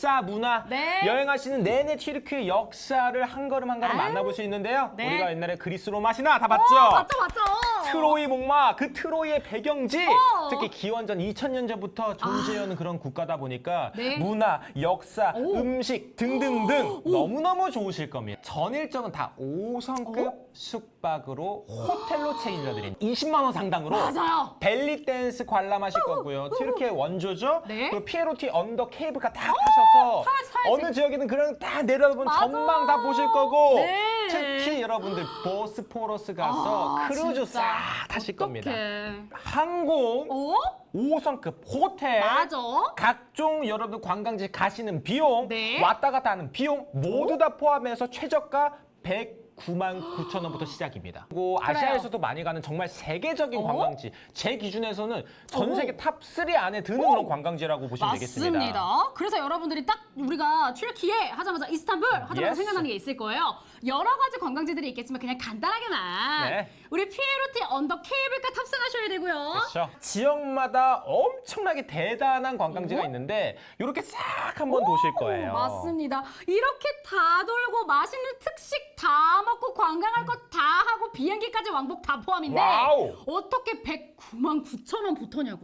역사, 문화 네. 여행하시는 내내 튀르키의 역사를 한 걸음 한 걸음 아유. 만나볼 수 있는데요. 네. 우리가 옛날에 그리스 로마 신화 다 봤죠? 어, 맞죠, 맞죠. 트로이 목마 그 트로이의 배경지 어. 특히 기원전 2000년 전부터 존재해오는 그런 국가다 보니까 네. 문화, 역사, 오. 음식 등등등 너무너무 좋으실 겁니다. 전 일정은 다 5성급 숙박으로 호텔로 책임져드린 20만 원 상당으로 맞아요. 벨리 댄스 관람하실 거고요. 튀르키의 원조죠. 네. 그 피에로티 언더 케이블카 다 타셔서 타야지, 타야지. 어느 지역이든 그냥 다 내려다보면 맞아. 전망 다 보실 거고 네. 특히 여러분들 보스포러스 가서 아, 크루즈 진짜. 싹 타실 겁니다. 어떡해. 항공 어? 5성급 호텔 맞아. 각종 여러분 관광지 가시는 비용 네. 왔다 갔다 하는 비용 모두 다 포함해서 최저가 109만 9천 원부터 시작입니다. 그리고 아시아에서도 많이 가는 정말 세계적인 어? 관광지 제 기준에서는 전 어? 세계 탑 3 안에 드는 그런 관광지라고 보시면 되겠습니다. 맞습니다. 그래서 여러분들이 딱 우리가 튀르키예 하자마자 이스탄불 하자마자 Yes. 생각나는 게 있을 거예요. 여러 가지 관광지들이 있겠지만 그냥 간단하게만 네. 우리 피에로티 언더 케이블카 탑승하셔야 되고요. 그렇죠. 지역마다 엄청나게 대단한 관광지가 있는데 이렇게 싹 한번 도실 거예요. 맞습니다. 이렇게 다 돌고 맛있는 특식 다 먹고 관광할 것다 하고 비행기까지 왕복 다 포함인데 와우. 어떻게 109만 9천 원 붙었냐고요?